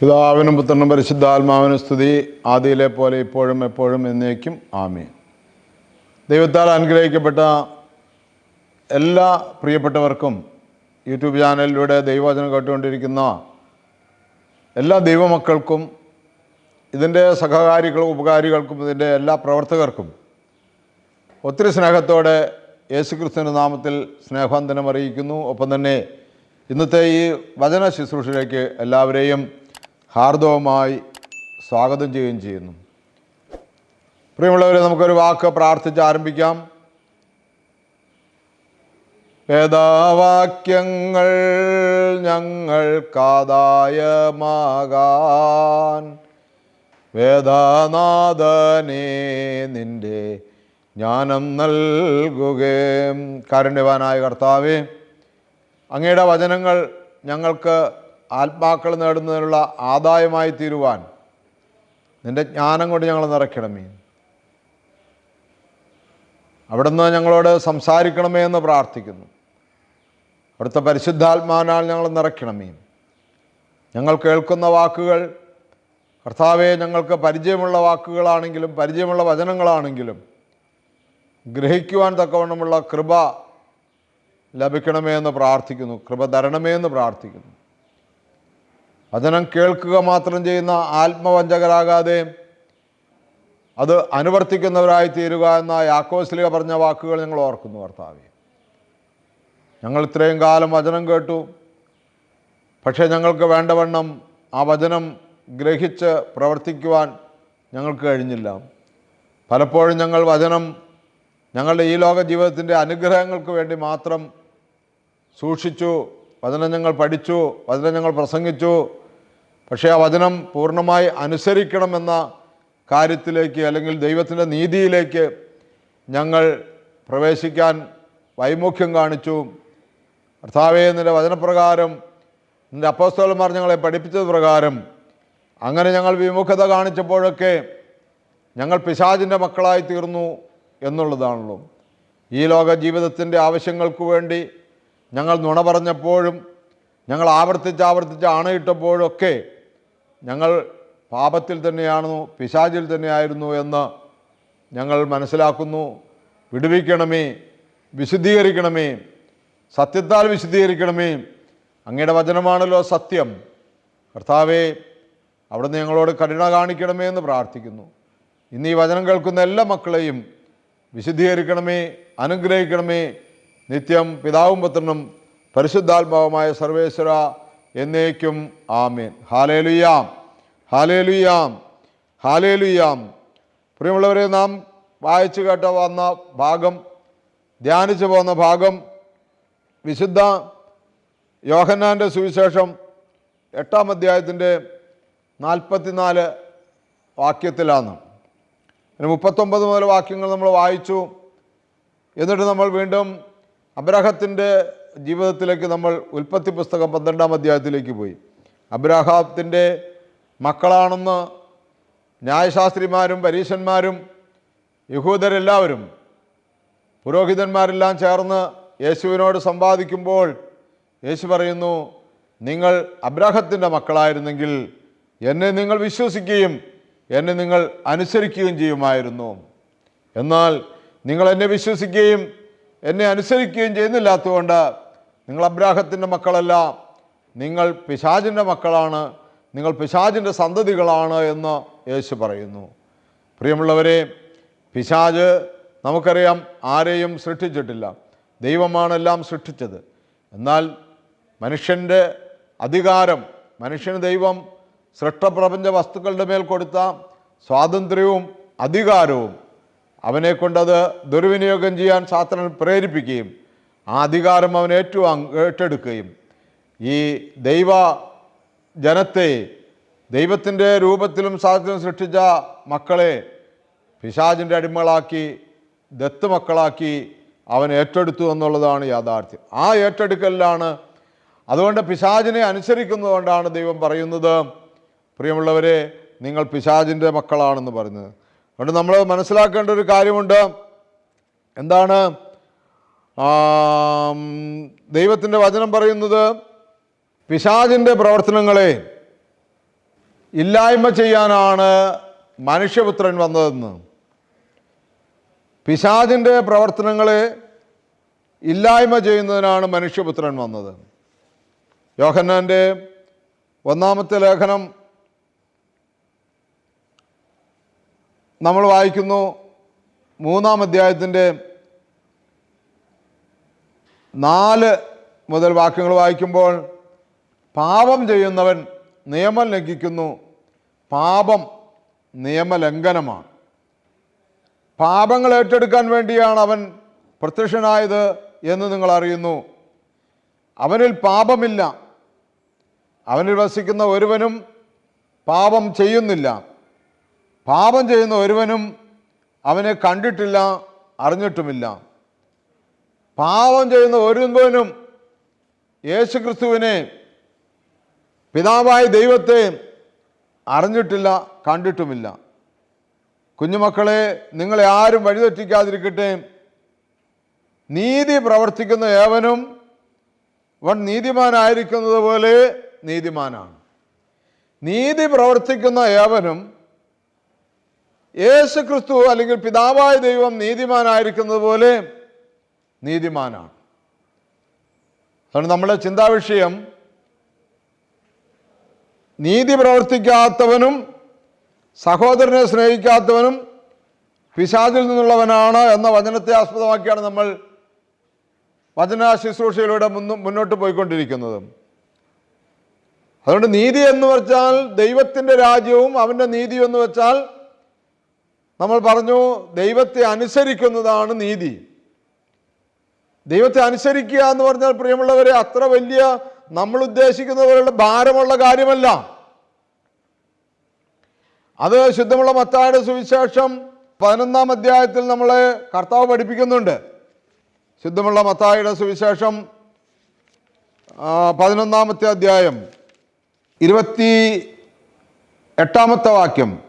പിതാവിനും പുത്രനും പരിശുദ്ധാത്മാവിനും സ്തുതി. ആദിയിലെ പോലെ ഇപ്പോഴും എപ്പോഴും എന്നേക്കും. ആമീൻ. ദൈവത്താൽ അനുഗ്രഹിക്കപ്പെട്ട എല്ലാ പ്രിയപ്പെട്ടവർക്കും യൂട്യൂബ് ചാനലിലൂടെ ദൈവവചനം കേട്ടുകൊണ്ടിരിക്കുന്ന എല്ലാ ദൈവമക്കൾക്കും ഇതിന്റെ സഹകാരികൾക്കും ഉപകാരികൾക്കും ഇതിന്റെ എല്ലാ പ്രവർത്തകർക്കും ഒത്തിരി സ്നേഹത്തോടെ യേശുക്രിസ്തുവിന്റെ നാമത്തിൽ സ്നേഹാന്തനം അറിയിക്കുന്നു. ഒപ്പം തന്നെ ഇന്നത്തെ ഈ വചന ശുശ്രൂഷയിലേക്ക് എല്ലാവരെയും ഹാർദവമായി സ്വാഗതം ചെയ്യുകയും ചെയ്യുന്നു. പ്രിയമുള്ളവരെ നമുക്കൊരു വാക്ക് പ്രാർത്ഥിച്ച് ആരംഭിക്കാം. വേദാവാക്യങ്ങൾ ഞങ്ങൾക്കാദായമാകാൻ. വേദാനാഥനെ നിന്റെ ജ്ഞാനം നൽകുകയും കാരുണ്യവാനായ കർത്താവേ അങ്ങയുടെ വചനങ്ങൾ ഞങ്ങൾക്ക് ആത്മാക്കൾ നേടുന്നതിനുള്ള ആദായമായി തീരുവാൻ നിന്റെ ജ്ഞാനം കൊണ്ട് ഞങ്ങൾ നിറയ്ക്കണമേ. അവിടുന്ന് ഞങ്ങളോട് സംസാരിക്കണമേ എന്ന് പ്രാർത്ഥിക്കുന്നു. അവിടുത്തെ പരിശുദ്ധാത്മാനാൽ ഞങ്ങൾ നിറയ്ക്കണമേ. ഞങ്ങൾ കേൾക്കുന്ന വാക്കുകൾ കർത്താവെ ഞങ്ങൾക്ക് പരിചയമുള്ള വാക്കുകളാണെങ്കിലും പരിചയമുള്ള വചനങ്ങളാണെങ്കിലും ഗ്രഹിക്കുവാൻ തക്കവണ്ണമുള്ള കൃപ ലഭിക്കണമേ എന്ന് പ്രാർത്ഥിക്കുന്നു. കൃപ തരണമേ എന്ന് പ്രാർത്ഥിക്കുന്നു. വചനം കേൾക്കുക മാത്രം ചെയ്യുന്ന ആത്മവഞ്ചകരാകാതെ അത് അനുവർത്തിക്കുന്നവരായി തീരുക എന്ന യാക്കോസ്ലിക പറഞ്ഞ വാക്കുകൾ ഞങ്ങൾ ഓർക്കുന്നു കർത്താവെ. ഞങ്ങൾ ഇത്രയും കാലം വചനം കേട്ടു. പക്ഷേ ഞങ്ങൾക്ക് വേണ്ടവണ്ണം ആ വചനം ഗ്രഹിച്ച് പ്രവർത്തിക്കുവാൻ ഞങ്ങൾക്ക് കഴിഞ്ഞില്ല. പലപ്പോഴും ഞങ്ങൾ വചനം ഞങ്ങളുടെ ഈ ലോക ജീവിതത്തിന്റെ അനുഗ്രഹങ്ങൾക്ക് വേണ്ടി മാത്രം സൂക്ഷിച്ചു വചനം ഞങ്ങൾ പഠിച്ചു വചനം ഞങ്ങൾ പ്രസംഗിച്ചു. പക്ഷേ ആ വചനം പൂർണമായി അനുസരിക്കണമെന്ന കാര്യത്തിലേക്ക് അല്ലെങ്കിൽ ദൈവത്തിന്റെ നീതിയിലേക്ക് ഞങ്ങൾ പ്രവേശിക്കാൻ വൈമുഖ്യം കാണിച്ചു. കർത്താവേ നിന്റെ വചനപ്രകാരം നിന്റെ അപ്പോസ്തോലന്മാർ ഞങ്ങളെ പഠിപ്പിച്ചത് പ്രകാരം അങ്ങനെ ഞങ്ങൾ വിമുഖത കാണിച്ചപ്പോഴൊക്കെ ഞങ്ങൾ പിശാചിന്റെ മക്കളായി തീർന്നു എന്നുള്ളതാണല്ലോ. ഈ ലോക ജീവിതത്തിന്റെ ആവശ്യങ്ങൾക്ക് വേണ്ടി ഞങ്ങൾ നുണ പറഞ്ഞപ്പോഴും ഞങ്ങൾ ആവർത്തിച്ച് ആവർത്തിച്ച് ആണയിട്ടപ്പോഴൊക്കെ ഞങ്ങൾ പാപത്തിൽ തന്നെയാണു പിശാചിൽ തന്നെയായിരുന്നു എന്ന് ഞങ്ങൾ മനസ്സിലാക്കുന്നു. വിടുവിക്കണമേ വിശുദ്ധീകരിക്കണമേ സത്യത്താൽ വിശുദ്ധീകരിക്കണമേ. അങ്ങയുടെ വചനമാണല്ലോ സത്യം. കർത്താവേ അവിടുന്ന് ഞങ്ങളോട് കരുണ കാണിക്കണമേ എന്ന് പ്രാർത്ഥിക്കുന്നു. ഇന്ന് ഈ വചനം കേൾക്കുന്ന എല്ലാ മക്കളെയും വിശുദ്ധീകരിക്കണമേ അനുഗ്രഹിക്കണമേ നിത്യം പിതാവും പുത്രനും പരിശുദ്ധാത്മാവുമായ സർവേശ്വര എന്നേക്കും ആമേൻ. ഹാലേലുയാം ഹാലേലുയാം ഹാലേലുയാം പ്രിയമുള്ളവരെ നാം വായിച്ചു കേട്ട വന്ന ഭാഗം ധ്യാനിച്ചു പോകുന്ന ഭാഗം വിശുദ്ധ യോഹന്നാന്റെ സുവിശേഷം എട്ടാം അധ്യായത്തിന്റെ നാൽപ്പത്തിനാല് വാക്യത്തിലാണ്. മുപ്പത്തൊമ്പത് മുതൽ വാക്യങ്ങൾ നമ്മൾ വായിച്ചു. എന്നിട്ട് നമ്മൾ വീണ്ടും അബ്രഹത്തിന്റെ ജീവിതത്തിലേക്ക് നമ്മൾ ഉൽപ്പത്തി പുസ്തകം പന്ത്രണ്ടാം അധ്യായത്തിലേക്ക് പോയി. അബ്രഹാത്തിന്റെ മക്കളാണെന്ന് ന്യായശാസ്ത്രിമാരും പരീശന്മാരും യഹൂദരെല്ലാവരും പുരോഹിതന്മാരെല്ലാം ചേർന്ന് യേശുവിനോട് സംവാദിക്കുമ്പോൾ യേശു പറയുന്നു നിങ്ങൾ അബ്രാഹത്തിന്റെ മക്കളായിരുന്നെങ്കിൽ എന്നെ നിങ്ങൾ വിശ്വസിക്കുകയും എന്നെ നിങ്ങൾ അനുസരിക്കുകയും ചെയ്യുമായിരുന്നു. എന്നാൽ നിങ്ങൾ എന്നെ വിശ്വസിക്കുകയും എന്നെ അനുസരിക്കുകയും ചെയ്യുന്നില്ലാത്തതുകൊണ്ട് നിങ്ങൾ അബ്രാഹത്തിന്റെ മക്കളല്ല നിങ്ങൾ പിശാചിന്റെ മക്കളാണ് നിങ്ങൾ പിശാചിന്റെ സന്തതികളാണ് എന്ന് യേശു പറയുന്നു. പ്രിയമുള്ളവരെ പിശാജ് നമുക്കറിയാം ആരെയും സൃഷ്ടിച്ചിട്ടില്ല. ദൈവമാണ് എല്ലാം സൃഷ്ടിച്ചത്. എന്നാൽ മനുഷ്യന്റെ അധികാരം മനുഷ്യന് ദൈവം സൃഷ്ടപ്രപഞ്ച വസ്തുക്കളുടെ മേൽ കൊടുത്ത സ്വാതന്ത്ര്യവും അധികാരവും അവനെ കൊണ്ടത് ദുർവിനിയോഗം ചെയ്യാൻ സാത്തനൻ പ്രേരിപ്പിക്കുകയും ആ അധികാരം അവൻ ഏറ്റവും ഏറ്റെടുക്കുകയും ഈ ദൈവ ജനത്തെ ദൈവത്തിന്റെ രൂപത്തിലും സാധ്യതയും സൃഷ്ടിച്ച മക്കളെ പിശാചിന്റെ അടിമകളാക്കി ദത്ത് മക്കളാക്കി അവൻ ഏറ്റെടുത്തു എന്നുള്ളതാണ് യാഥാർത്ഥ്യം. ആ ഏറ്റെടുക്കലിലാണ് അതുകൊണ്ട് പിശാചിനെ അനുസരിക്കുന്നതുകൊണ്ടാണ് ദൈവം പറയുന്നത് പ്രിയമുള്ളവരെ നിങ്ങൾ പിശാചിന്റെ മക്കളാണെന്ന് പറയുന്നത്. അതുകൊണ്ട് നമ്മൾ മനസ്സിലാക്കേണ്ട ഒരു കാര്യമുണ്ട്. എന്താണ്? ദൈവത്തിന്റെ വചനം പറയുന്നത് പിശാചിന്റെ പ്രവർത്തനങ്ങളെ ഇല്ലായ്മ ചെയ്യാനാണ് മനുഷ്യപുത്രൻ വന്നതെന്ന്. പിശാചിന്റെ പ്രവർത്തനങ്ങളെ ഇല്ലായ്മ ചെയ്യുന്നതിനാണ് മനുഷ്യപുത്രൻ വന്നത്. യോഹന്നാന്റെ ഒന്നാമത്തെ ലേഖനം നമ്മൾ വായിക്കുന്നു മൂന്നാം അധ്യായത്തിന്റെ നാല് മുതൽ വാക്യങ്ങൾ വായിക്കുമ്പോൾ പാപം ചെയ്യുന്നവൻ നിയമം ലംഘിക്കുന്നു. പാപം നിയമലംഘനമാണ്. പാപങ്ങൾ ഏറ്റെടുക്കാൻ വേണ്ടിയാണ് അവൻ പ്രത്യക്ഷനായത് എന്ന് നിങ്ങൾ അറിയുന്നു. അവനിൽ പാപമില്ല. അവനിൽ വസിക്കുന്ന ഒരുവനും പാപം ചെയ്യുന്നില്ല. പാപം ചെയ്യുന്ന ഒരുവനും അവനെ കണ്ടിട്ടില്ല അറിഞ്ഞിട്ടുമില്ല. പാപം ചെയ്യുന്ന ഒരുവനും യേശുക്രിസ്തുവിനെ പിതാവായ ദൈവത്തെ അറിഞ്ഞിട്ടില്ല കണ്ടിട്ടുമില്ല. കുഞ്ഞുമക്കളെ നിങ്ങളെ ആരും വഴിതെറ്റിക്കാതിരിക്കട്ടെ. നീതി പ്രവർത്തിക്കുന്ന ഏവനും വൺ നീതിമാനായിരിക്കുന്നത് പോലെ നീതിമാനാണ്. നീതി പ്രവർത്തിക്കുന്ന ഏവനും യേശു ക്രിസ്തു അല്ലെങ്കിൽ പിതാവായ ദൈവം നീതിമാനായിരിക്കുന്നത് പോലെ നീതിമാനാണ്. അതുകൊണ്ട് നമ്മുടെ ചിന്താവിഷയം നീതി പ്രവർത്തിക്കാത്തവനും സഹോദരനെ സ്നേഹിക്കാത്തവനും പിശാചിൽ നിന്നുള്ളവനാണ് എന്ന വചനത്തെ ആസ്പദമാക്കിയാണ് നമ്മൾ വചന ശുശ്രൂഷയിലൂടെ മുന്നു മുന്നോട്ട് പോയിക്കൊണ്ടിരിക്കുന്നത്. അതുകൊണ്ട് നീതി എന്ന് വെച്ചാൽ ദൈവത്തിന്റെ രാജ്യവും അവന്റെ നീതി എന്ന് വെച്ചാൽ നമ്മൾ പറഞ്ഞു ദൈവത്തെ അനുസരിക്കുന്നതാണ് നീതി. ദൈവത്തെ അനുസരിക്കുക എന്ന് പറഞ്ഞാൽ പ്രിയമുള്ളവരെ അത്ര വലിയ നമ്മൾ ഉദ്ദേശിക്കുന്ന പോലുള്ള ഭാരമുള്ള കാര്യമല്ല. അത് ശുദ്ധമുള്ള മത്തായുടെ സുവിശേഷം പതിനൊന്നാം അധ്യായത്തിൽ നമ്മളെ കർത്താവ് പഠിപ്പിക്കുന്നുണ്ട്. ശുദ്ധമുള്ള മത്തായുടെ സുവിശേഷം പതിനൊന്നാമത്തെ അധ്യായം ഇരുപത്തി എട്ടാമത്തെ വാക്യം.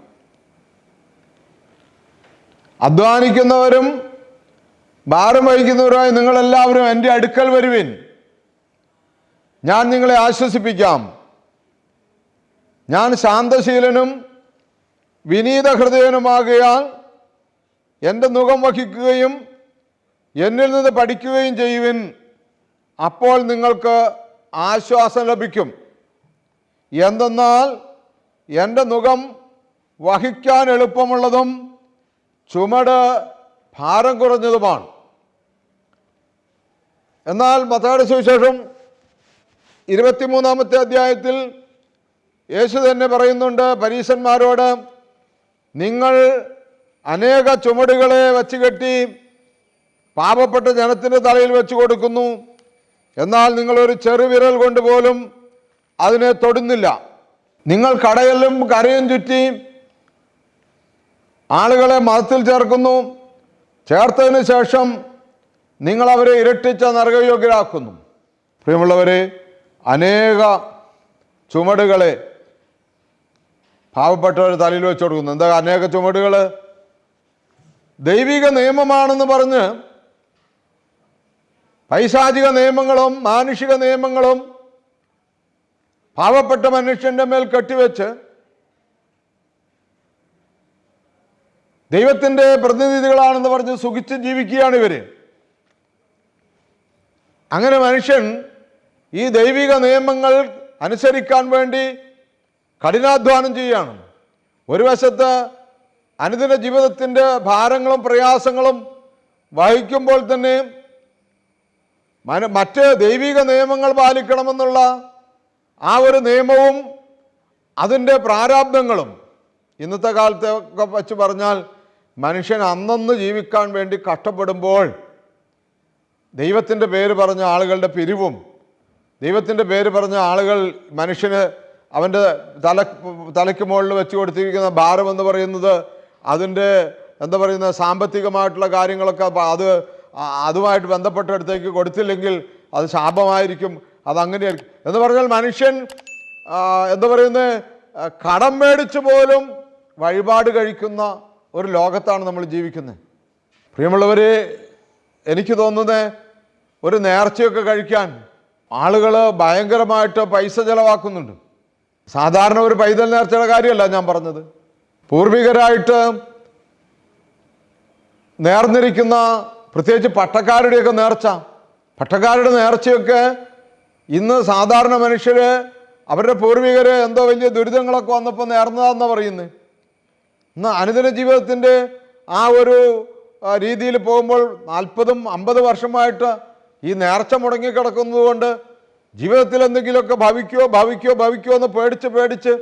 അധ്വാനിക്കുന്നവരും ഭാരം വഹിക്കുന്നവരുമായി നിങ്ങളെല്ലാവരും എന്റെ അടുക്കൽ വരുവിൻ. ഞാൻ നിങ്ങളെ ആശ്വസിപ്പിക്കാം. ഞാൻ ശാന്തശീലനും വിനീത ഹൃദയനുമാകയാൽ എന്റെ മുഖം വഹിക്കുകയും എന്നിൽ നിന്ന് പഠിക്കുകയും ചെയ്യുവിൻ. അപ്പോൾ നിങ്ങൾക്ക് ആശ്വാസം ലഭിക്കും. എന്തെന്നാൽ എന്റെ മുഖം വഹിക്കാൻ എളുപ്പമുള്ളതും ചുമട് ഭാരം കുറഞ്ഞതുമാണ്. എന്നാൽ മത്തായുടെ സുവിശേഷം ഇരുപത്തിമൂന്നാമത്തെ അധ്യായത്തിൽ യേശു തന്നെ പറയുന്നുണ്ട് പരീശന്മാരോട് നിങ്ങൾ അനേക ചുമടുകളെ വച്ച് കെട്ടി പാപപ്പെട്ട ജനത്തിന്റെ തലയിൽ വെച്ച് കൊടുക്കുന്നു. എന്നാൽ നിങ്ങളൊരു ചെറുവിരൽ കൊണ്ടുപോലും അതിനെ തൊടുന്നില്ല. നിങ്ങൾ കടയിലും കരയും ചുറ്റി ആളുകളെ മതത്തിൽ ചേർക്കുന്നു. ചേർത്തതിന് ശേഷം നിങ്ങൾ അവരെ ഇരട്ടിച്ച നരകയോഗ്യരാക്കുന്നു. പ്രിയമുള്ളവരെ അനേക ചുമടുകളെ പാവപ്പെട്ടവർ തലയിൽ വെച്ച് കൊടുക്കുന്നു. എന്താ അനേക ചുമടുകൾ ദൈവിക നിയമമാണെന്ന് പറഞ്ഞ് പൈശാചിക നിയമങ്ങളും മാനുഷിക നിയമങ്ങളും പാവപ്പെട്ട മനുഷ്യന്റെ മേൽ കെട്ടിവെച്ച് ദൈവത്തിന്റെ പ്രതിനിധികളാണെന്ന് പറഞ്ഞ് സുഖിച്ച് ജീവിക്കുകയാണ് ഇവർ. അങ്ങനെ മനുഷ്യൻ ഈ ദൈവിക നിയമങ്ങൾ അനുസരിക്കാൻ വേണ്ടി കഠിനാധ്വാനം ചെയ്യുകയാണ്. ഒരു വശത്ത് അനുദിന ജീവിതത്തിന്റെ ഭാരങ്ങളും പ്രയാസങ്ങളും വഹിക്കുമ്പോൾ തന്നെ മറ്റ് ദൈവിക നിയമങ്ങൾ പാലിക്കണമെന്നുള്ള ആ ഒരു നിയമവും അതിന്റെ പ്രാരാബ്ദങ്ങളും ഇന്നത്തെ കാലത്തെ ഒക്കെ വച്ച് പറഞ്ഞാൽ മനുഷ്യൻ അന്നന്ന് ജീവിക്കാൻ വേണ്ടി കഷ്ടപ്പെടുമ്പോൾ ദൈവത്തിന്റെ പേര് പറഞ്ഞ ആളുകളുടെ പിരിവും ദൈവത്തിന്റെ പേര് പറഞ്ഞ ആളുകൾ മനുഷ്യന് അവന്റെ തല തലയ്ക്ക് മുകളിൽ വെച്ച് കൊടുത്തിരിക്കുന്ന ഭാരമെന്ന് പറയുന്നത് അതിന്റെ എന്താ പറയുന്ന സാമ്പത്തികമായിട്ടുള്ള കാര്യങ്ങളൊക്കെ അത് അതുമായിട്ട് ബന്ധപ്പെട്ടടുത്തേക്ക് കൊടുത്തില്ലെങ്കിൽ അത് ശാപമായിരിക്കും അതങ്ങനെയായിരിക്കും. എന്ന് പറഞ്ഞാൽ മനുഷ്യൻ എന്താ പറയുന്നത് കടം മേടിച്ച് പോലും വഴിപാട് കഴിക്കുന്ന ഒരു ലോകത്താണ് നമ്മൾ ജീവിക്കുന്നത്. പ്രിയമുള്ളവർ എനിക്ക് തോന്നുന്നത് ഒരു നേർച്ചയൊക്കെ കഴിക്കാൻ ആളുകൾ ഭയങ്കരമായിട്ട് പൈസ ചിലവാക്കുന്നുണ്ട്. സാധാരണ ഒരു പൈതൽ നേർച്ചയുടെ കാര്യമല്ല ഞാൻ പറഞ്ഞത്. പൂർവികരായിട്ട് നേർന്നിരിക്കുന്ന പ്രത്യേകിച്ച് പട്ടക്കാരുടെയൊക്കെ നേർച്ച പട്ടക്കാരുടെ നേർച്ചയൊക്കെ ഇന്ന് സാധാരണ മനുഷ്യർ അവരുടെ പൂർവികർ എന്തോ വലിയ ദുരിതങ്ങളൊക്കെ വന്നപ്പോൾ നേർന്നതാണെന്നാണ് പറയുന്നത് അനുദിന ജീവിതത്തിന്റെ ആ ഒരു രീതിയിൽ പോകുമ്പോൾ നാൽപ്പതും അമ്പത് വർഷമായിട്ട് ഈ നേർച്ച മുടങ്ങിക്കിടക്കുന്നത് കൊണ്ട് ജീവിതത്തിൽ എന്തെങ്കിലുമൊക്കെ ഭവിക്കുമോ ഭവിക്കുമോ ഭവിക്കുമോ എന്ന് പേടിച്ച് പേടിച്ച്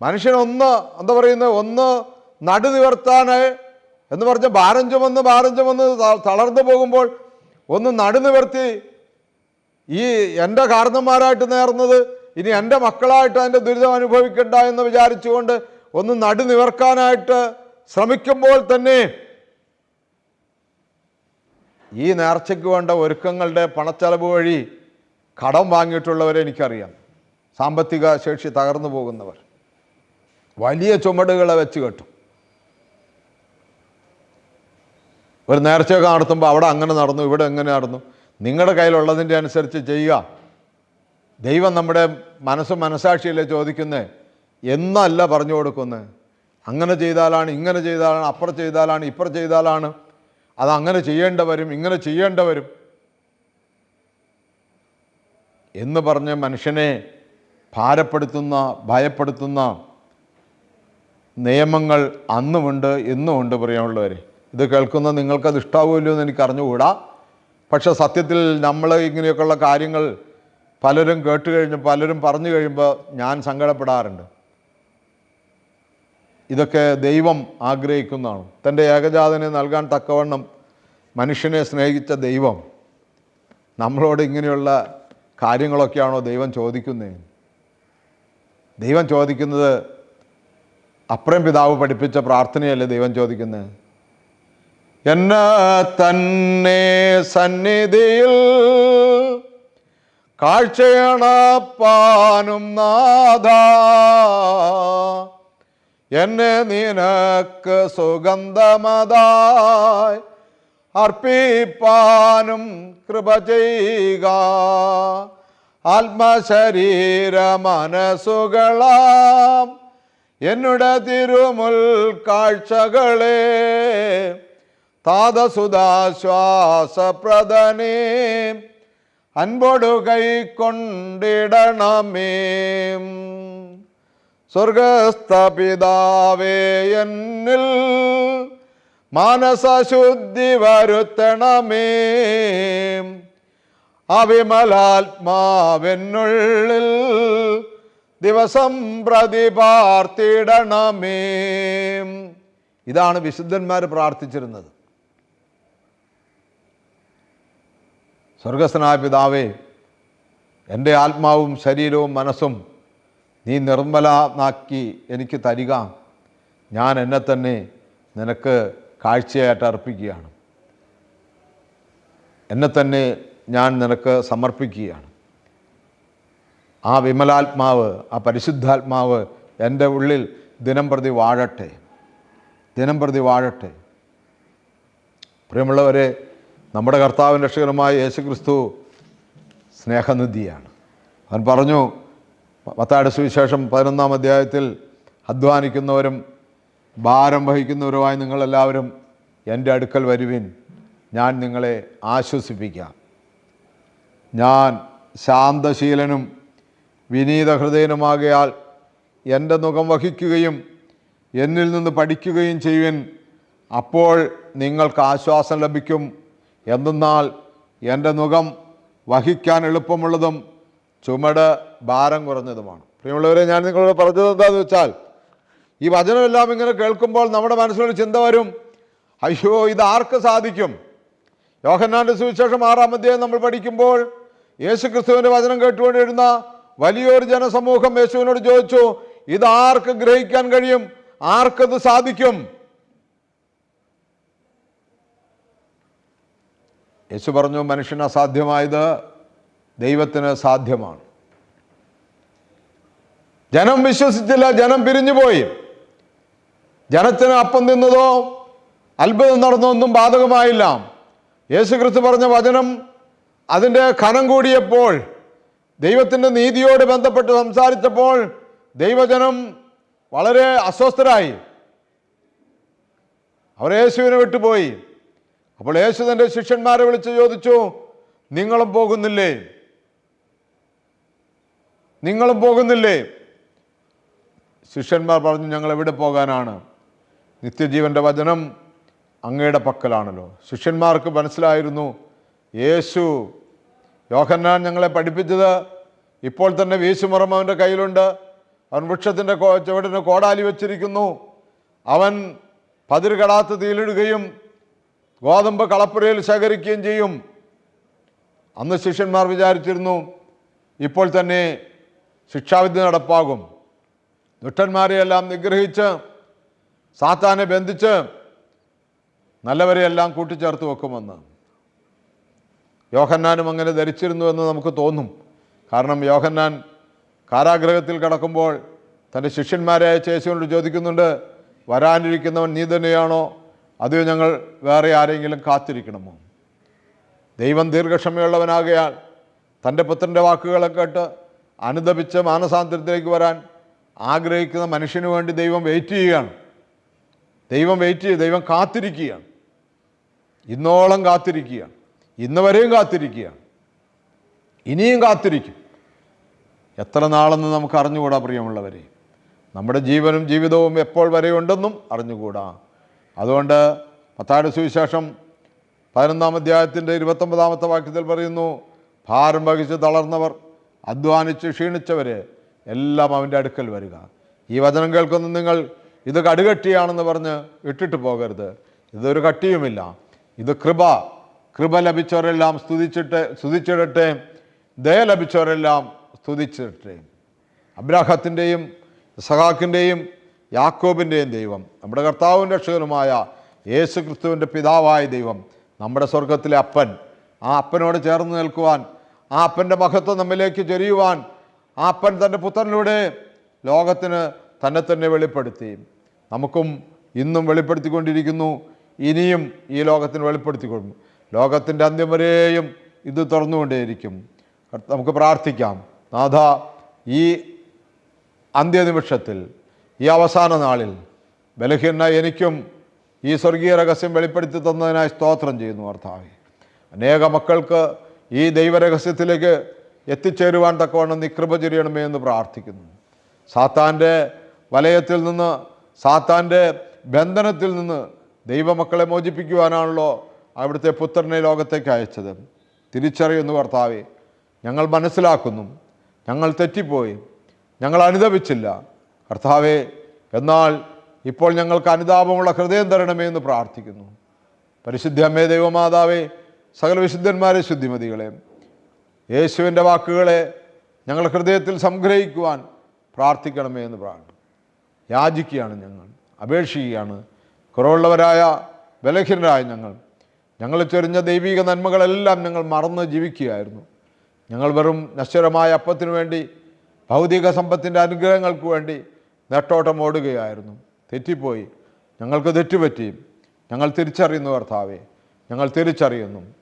മനുഷ്യനൊന്ന് എന്താ പറയുന്നത് ഒന്ന് നടു എന്ന് പറഞ്ഞ ഭാരം ചുമന്ന് ഭാരം ചുമന്ന് തളർന്നു പോകുമ്പോൾ ഒന്ന് നടു നിവർത്തി ഈ എന്റെ കാരണന്മാരായിട്ട് നേർന്നത് ഇനി എന്റെ മക്കളായിട്ട് അതിന്റെ ദുരിതം അനുഭവിക്കണ്ട എന്ന് വിചാരിച്ചുകൊണ്ട് ഒന്ന് നടു നിവർക്കാനായിട്ട് ശ്രമിക്കുമ്പോൾ തന്നെ ഈ നേർച്ചയ്ക്ക് വേണ്ട ഒരുക്കങ്ങളുടെ പണച്ചെലവ് വഴി കടം വാങ്ങിയിട്ടുള്ളവരെ എനിക്കറിയാം. സാമ്പത്തിക ശേഷി തകർന്നു പോകുന്നവർ. വലിയ ചുമടുകളെ വെച്ച് കെട്ടും. ഒരു നേർച്ചയൊക്കെ നടത്തുമ്പോൾ അവിടെ അങ്ങനെ നടന്നു ഇവിടെ എങ്ങനെ നടന്നു. നിങ്ങളുടെ കയ്യിലുള്ളതിന്റെ അനുസരിച്ച് ചെയ്യുക. ദൈവം നമ്മുടെ മനസ്സും മനസാക്ഷിയല്ലേ ചോദിക്കുന്നത് എന്നല്ല പറഞ്ഞു കൊടുക്കുന്നത് അങ്ങനെ ചെയ്താലാണ് ഇങ്ങനെ ചെയ്താലാണ് അപ്പുറം ചെയ്താലാണ് ഇപ്പുറം ചെയ്താലാണ്. അത് അങ്ങനെ ചെയ്യേണ്ടവരും ഇങ്ങനെ ചെയ്യേണ്ടവരും എന്ന് പറഞ്ഞ് മനുഷ്യനെ ഭാരപ്പെടുത്തുന്ന ഭയപ്പെടുത്തുന്ന നിയമങ്ങൾ അന്നുമുണ്ട് ഇന്നുമുണ്ട് പ്രിയമുള്ളവരെ. ഇത് കേൾക്കുന്ന നിങ്ങൾക്കത് ഇഷ്ടാവുമല്ലോ എന്ന് എനിക്ക് അറിഞ്ഞുകൂടാ. പക്ഷേ സത്യത്തിൽ നമ്മൾ ഇങ്ങനെയൊക്കെയുള്ള കാര്യങ്ങൾ പലരും കേട്ട് കഴിഞ്ഞ് പലരും പറഞ്ഞു കഴിയുമ്പോൾ ഞാൻ സങ്കടപ്പെടാറുണ്ട്. ഇതൊക്കെ ദൈവം ആഗ്രഹിക്കുന്നതാണ്. തന്റെ ഏകജാതനെ നൽകാൻ തക്കവണ്ണം മനുഷ്യനെ സ്നേഹിച്ച ദൈവം നമ്മളോട് ഇങ്ങനെയുള്ള കാര്യങ്ങളൊക്കെയാണോ ദൈവം ചോദിക്കുന്നത് ദൈവം ചോദിക്കുന്നത് അപ്രം പിതാവ് പഠിപ്പിച്ച പ്രാർത്ഥനയല്ലേ ദൈവം ചോദിക്കുന്നത് എന്നെ തന്നെ സന്നിധിയിൽ കാഴ്ചയണപ്പാനും നാഥ എന്നെ നിനക്ക് സുഗന്ധമതായി അർപ്പിപ്പാനും കൃപ ചെയ്യുക. ആത്മശരീര മനസ്സുകളാം എന്നുടെ തിരുമുൽ കാഴ്ചകളെ താതസുതാശ്വാസപ്രദനേ അൻപോടു കൈക്കൊണ്ടിടണമേ. സ്വർഗസ്ഥ എന്നിൽ മാനസശുദ്ധി വരുത്തണമേ. അവിമലാത്മാവെന്നുള്ളിൽ ദിവസം പ്രതി പാർത്തിടണമേ ഇതാണ് വിശുദ്ധന്മാർ പ്രാർത്ഥിച്ചിരുന്നത്. സ്വർഗസ്നായ പിതാവേ എന്റെ ആത്മാവും ശരീരവും മനസ്സും നീ നിർമ്മലനാക്കി എനിക്ക് തരിക. ഞാൻ എന്നെ തന്നെ നിനക്ക് കാഴ്ചയായിട്ട് അർപ്പിക്കുകയാണ്. എന്നെ തന്നെ ഞാൻ നിനക്ക് സമർപ്പിക്കുകയാണ്. ആ വിമലാത്മാവ് ആ പരിശുദ്ധാത്മാവ് എന്റെ ഉള്ളിൽ ദിനം പ്രതി വാഴട്ടെ. ദിനം പ്രതി വാഴട്ടെ. പ്രിയമുള്ളവരെ നമ്മുടെ കർത്താവിൻ രക്ഷകരമായ യേശുക്രിസ്തു സ്നേഹനിധിയാണ്. അവൻ പറഞ്ഞു മത്തായുടെ സുവിശേഷം പതിനൊന്നാം അധ്യായത്തിൽ അധ്വാനിക്കുന്നവരും ഭാരം വഹിക്കുന്നവരുമായി നിങ്ങളെല്ലാവരും എന്റെ അടുക്കൽ വരുവിൻ. ഞാൻ നിങ്ങളെ ആശ്വസിപ്പിക്കാം. ഞാൻ ശാന്തശീലനും വിനീത ഹൃദയനുമാകയാൽ എന്റെ മുഖം വഹിക്കുകയും എന്നിൽ നിന്ന് പഠിക്കുകയും ചെയ്യുവിൻ. അപ്പോൾ നിങ്ങൾക്ക് ആശ്വാസം ലഭിക്കും. എന്തെന്നാൽ എന്റെ മുഖം വഹിക്കാൻ എളുപ്പമുള്ളതും ചുമട് ഭാരം കുറഞ്ഞതുമാണ്. പ്രിയമുള്ളവരെ ഞാൻ നിങ്ങളോട് പറഞ്ഞത് എന്താണെന്ന് വെച്ചാൽ ഈ വചനമെല്ലാം ഇങ്ങനെ കേൾക്കുമ്പോൾ നമ്മുടെ മനസ്സിലൊരു ചിന്ത വരും. അയ്യോ ഇത് ആർക്ക് സാധിക്കും? യോഹന്നാന്റെ സുവിശേഷം ആറാം അധ്യായം നമ്മൾ പഠിക്കുമ്പോൾ യേശു ക്രിസ്തുവിന്റെ വചനം കേട്ടുകൊണ്ടിരുന്ന വലിയൊരു ജനസമൂഹം യേശുവിനോട് ചോദിച്ചു ഇത് ആർക്ക് ഗ്രഹിക്കാൻ കഴിയും? ആർക്കത് സാധിക്കും? യേശു പറഞ്ഞു മനുഷ്യന് അസാധ്യമായത് ദൈവത്തിന് സാധ്യമാണ്. ജനം വിശ്വസിച്ചില്ല ജനം പിരിഞ്ഞുപോയി. ജനത്തിന് അപ്പം തിന്നതോ അത്ഭുതം നടന്നോ ഒന്നും ബാധകമായില്ല. യേശു ക്രിസ്തു പറഞ്ഞ വചനം അതിന്റെ ഖനം കൂടിയപ്പോൾ ദൈവത്തിന്റെ നീതിയോട് ബന്ധപ്പെട്ട് സംസാരിച്ചപ്പോൾ ദൈവജനം വളരെ അസ്വസ്ഥരായി. അവർ യേശുവിനെ വിട്ടുപോയി. അപ്പോൾ യേശു തന്റെ ശിഷ്യന്മാരെ വിളിച്ച് ചോദിച്ചു നിങ്ങളും പോകുന്നില്ലേ? നിങ്ങളും പോകുന്നില്ലേ? ശിഷ്യന്മാർ പറഞ്ഞു ഞങ്ങൾ എവിടെ പോകാനാണ്? നിത്യജീവന്റെ വചനം അങ്ങയുടെ പക്കലാണല്ലോ. ശിഷ്യന്മാർക്ക് മനസ്സിലായിരുന്നു യേശു യോഹന്നാൻ ഞങ്ങളെ പഠിപ്പിച്ചത് ഇപ്പോൾ തന്നെ വീശുമുറം അവന്റെ കയ്യിലുണ്ട്. അവൻ വൃക്ഷത്തിന്റെ ചുവടിന് കോടാലി വച്ചിരിക്കുന്നു. അവൻ പതിര് കടാത്ത് തീലിടുകയും ഗോതമ്പ് കളപ്പുരയിൽ ശേഖരിക്കുകയും ചെയ്യും. അന്ന് ശിഷ്യന്മാർ വിചാരിച്ചിരുന്നു ഇപ്പോൾ തന്നെ ശിക്ഷാവിധി നടപ്പാകും. ദുഷ്ടന്മാരെയെല്ലാം നിഗ്രഹിച്ച് സാത്താനെ ബന്ധിച്ച് നല്ലവരെയെല്ലാം കൂട്ടിച്ചേർത്ത് വെക്കുമെന്ന്. യോഹന്നാനും അങ്ങനെ ധരിച്ചിരുന്നു എന്ന് നമുക്ക് തോന്നും. കാരണം യോഹന്നാൻ കാരാഗ്രഹത്തിൽ കിടക്കുമ്പോൾ തന്റെ ശിഷ്യന്മാരെ യേശുവിനോട് ചോദിക്കുന്നുണ്ട് വരാനിരിക്കുന്നവൻ നീ തന്നെയാണോ? അതെയോ ഞങ്ങൾ വേറെ ആരെങ്കിലും കാത്തിരിക്കണമോ? ദൈവം ദീർഘക്ഷമയുള്ളവനാകയാൽ തന്റെ പുത്രന്റെ വാക്കുകളെ കേട്ട് അനുദപിച്ച് മാനസാന്തരത്തിലേക്ക് വരാൻ ആഗ്രഹിക്കുന്ന മനുഷ്യന് വേണ്ടി ദൈവം വെയിറ്റ് ചെയ്യുകയാണ്. ദൈവം വെയിറ്റ് ചെയ്ത് ദൈവം കാത്തിരിക്കുകയാണ്. ഇന്നോളം കാത്തിരിക്കുകയാണ്. ഇന്ന് വരെയും കാത്തിരിക്കുകയാണ്. ഇനിയും കാത്തിരിക്കും. എത്ര നാളെന്ന് നമുക്ക് അറിഞ്ഞുകൂടാ പ്രിയമുള്ളവരെ. നമ്മുടെ ജീവനും ജീവിതവും എപ്പോൾ വരെയുണ്ടെന്നും അറിഞ്ഞുകൂടാ. അതുകൊണ്ട് പത്താട് സുവിശേഷം പതിനൊന്നാം അധ്യായത്തിന്റെ ഇരുപത്തൊമ്പതാമത്തെ വാക്യത്തിൽ പറയുന്നു ഭാരം വഹിച്ച് തളർന്നവർ അധ്വാനിച്ച് ക്ഷീണിച്ചവരെ എല്ലാം അവന്റെ അടുക്കൽ വരിക. ഈ വചനം കേൾക്കുന്ന നിങ്ങൾ ഇത് കടുകട്ടിയാണെന്ന് പറഞ്ഞ് ഇട്ടിട്ട് പോകരുത്. ഇതൊരു കട്ടിയുമില്ല. ഇത് കൃപ. കൃപ ലഭിച്ചവരെല്ലാം സ്തുതിച്ചിട്ട് സ്തുതിച്ചിടട്ടെ. ദയ ലഭിച്ചവരെല്ലാം സ്തുതിച്ചിടട്ടെ. അബ്രാഹത്തിന്റെയും സഹാക്കിന്റെയും യാക്കോബിന്റെയും ദൈവം നമ്മുടെ കർത്താവും രക്ഷകനുമായ യേശു ക്രിസ്തുവിന്റെ പിതാവായ ദൈവം നമ്മുടെ സ്വർഗത്തിലെ അപ്പൻ ആ അപ്പനോട് ചേർന്ന് നിൽക്കുവാൻ ആ അപ്പന്റെ മഹത്വം നമ്മിലേക്ക് ചൊരിയുവാൻ ആ അപ്പൻ തന്റെ പുത്രനിലൂടെ ലോകത്തിന് തന്നെ തന്നെ വെളിപ്പെടുത്തി. നമുക്കും ഇന്നും വെളിപ്പെടുത്തിക്കൊണ്ടിരിക്കുന്നു. ഇനിയും ഈ ലോകത്തിന് വെളിപ്പെടുത്തിക്കൊണ്ടു ലോകത്തിന്റെ അന്ത്യം വരെയും ഇത് തുറന്നുകൊണ്ടേയിരിക്കും. നമുക്ക് പ്രാർത്ഥിക്കാം. നാഥ ഈ അന്ത്യനിമിഷത്തിൽ ഈ അവസാന നാളിൽ ബലഹീന എനിക്കും ഈ സ്വർഗീയ രഹസ്യം വെളിപ്പെടുത്തി തന്നതിനായി സ്തോത്രം ചെയ്യുന്നു അർത്ഥാവി അനേക മക്കൾക്ക് ഈ ദൈവരഹസ്യത്തിലേക്ക് എത്തിച്ചേരുവാൻ തക്കവണ്ണം നീ കൃപ ചൊരിയണമേ എന്ന് പ്രാർത്ഥിക്കുന്നു. സാത്താന്റെ വലയത്തിൽ നിന്ന് സാത്താന്റെ ബന്ധനത്തിൽ നിന്ന് ദൈവമക്കളെ മോചിപ്പിക്കുവാനാണല്ലോ അവിടുത്തെ പുത്രനെ ലോകത്തേക്ക് അയച്ചത്. തിരിച്ചറിയുന്നു കർത്താവെ ഞങ്ങൾ മനസ്സിലാക്കുന്നു. ഞങ്ങൾ തെറ്റിപ്പോയി. ഞങ്ങൾ അനുദപിച്ചില്ല. കർത്താവെ എന്നാൽ ഇപ്പോൾ ഞങ്ങൾക്ക് അനുതാപമുള്ള ഹൃദയം തരണമേ എന്ന് പ്രാർത്ഥിക്കുന്നു. പരിശുദ്ധ അമ്മേ ദൈവമാതാവേ സകല വിശുദ്ധന്മാരെ ശുദ്ധിമതികളെ യേശുവിന്റെ വാക്കുകളെ ഞങ്ങൾ ഹൃദയത്തിൽ സംഗ്രഹിക്കുവാൻ പ്രാർത്ഥിക്കണമേ എന്ന് പറഞ്ഞു യാചിക്കുകയാണ് ഞങ്ങൾ അപേക്ഷിക്കുകയാണ്. കുറവുള്ളവരായ ബലഹീനരായ ഞങ്ങൾ. ഞങ്ങൾ ചൊരിഞ്ഞ ദൈവിക നന്മകളെല്ലാം ഞങ്ങൾ മറന്ന് ജീവിക്കുകയായിരുന്നു. ഞങ്ങൾ വെറും നശ്വരമായ അപ്പത്തിനു വേണ്ടി ഭൗതിക സമ്പത്തിന്റെ അനുഗ്രഹങ്ങൾക്ക് വേണ്ടി നെട്ടോട്ടം ഓടുകയായിരുന്നു. തെറ്റിപ്പോയി. ഞങ്ങൾക്ക് തെറ്റുപറ്റി. ഞങ്ങൾ തിരിച്ചറിയുന്നു കർത്താവെ. ഞങ്ങൾ തിരിച്ചറിയുന്നു.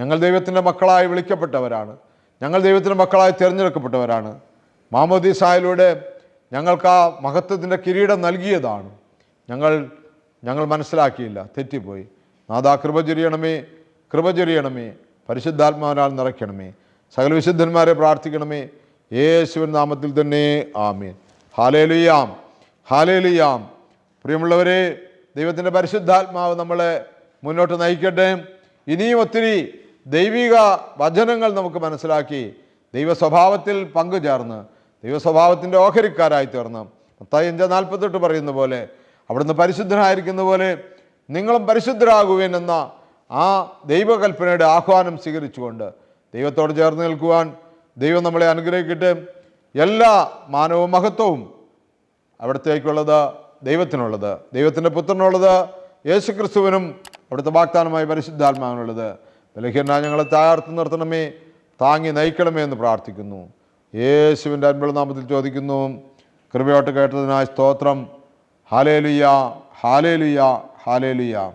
ഞങ്ങൾ ദൈവത്തിന്റെ മക്കളായി വിളിക്കപ്പെട്ടവരാണ്. ഞങ്ങൾ ദൈവത്തിന്റെ മക്കളായി തിരഞ്ഞെടുക്കപ്പെട്ടവരാണ്. മാമോദീസായിലൂടെ ഞങ്ങൾക്ക് ആ മഹത്വത്തിന്റെ കിരീടം നൽകിയതാണ്. ഞങ്ങൾ ഞങ്ങൾ മനസ്സിലാക്കിയില്ല തെറ്റിപ്പോയി. നാദാ കൃപ ചൊരിയണമേ കൃപ ചൊരിയണമേ പരിശുദ്ധാത്മാവിനാൽ നിറയ്ക്കണമേ സകല വിശുദ്ധന്മാരെ പ്രാർത്ഥിക്കണമേ യേശുവൻ നാമത്തിൽ തന്നെ ആമേൻ. ഹാലേലുയാം ഹാലേലുയാം. പ്രിയമുള്ളവരെ ദൈവത്തിന്റെ പരിശുദ്ധാത്മാവ് നമ്മളെ മുന്നോട്ട് നയിക്കട്ടെ. ഇനിയും ഒത്തിരി ദൈവിക വചനങ്ങൾ നമുക്ക് മനസ്സിലാക്കി ദൈവസ്വഭാവത്തിൽ പങ്കുചേർന്ന് ദൈവ സ്വഭാവത്തിന്റെ ഓഹരിക്കാരായി തീർന്ന്. പത്തഞ്ച് നാൽപ്പത്തെട്ട് പറയുന്ന പോലെ അവിടുന്ന് പരിശുദ്ധനായിരിക്കുന്ന പോലെ നിങ്ങളും പരിശുദ്ധരാകുവേൻ എന്ന ആ ദൈവകൽപ്പനയുടെ ആഹ്വാനം സ്വീകരിച്ചുകൊണ്ട് ദൈവത്തോട് ചേർന്ന് നിൽക്കുവാൻ ദൈവം നമ്മളെ അനുഗ്രഹിക്കട്ടെ. എല്ലാ മാനവും മഹത്വവും അവിടത്തേക്കുള്ളത് ദൈവത്തിനുള്ളത്. ദൈവത്തിന്റെ പുത്രനുള്ളത് യേശുക്രിസ്തുവിനും അവിടുത്തെ വാഗ്ദാനമായി പരിശുദ്ധാത്മാവിനുള്ളത്. ബലഹീന ഞങ്ങളെ താഴ്ത്തു നിർത്തണമേ താങ്ങി നയിക്കണമേ എന്ന് പ്രാർത്ഥിക്കുന്നു. യേശുവിന്റെ അൻപത് നാമത്തിൽ ചോദിക്കുന്നു. കൃപയോട്ട് കേട്ടതിനായി സ്തോത്രം. Hallelujah hallelujah hallelujah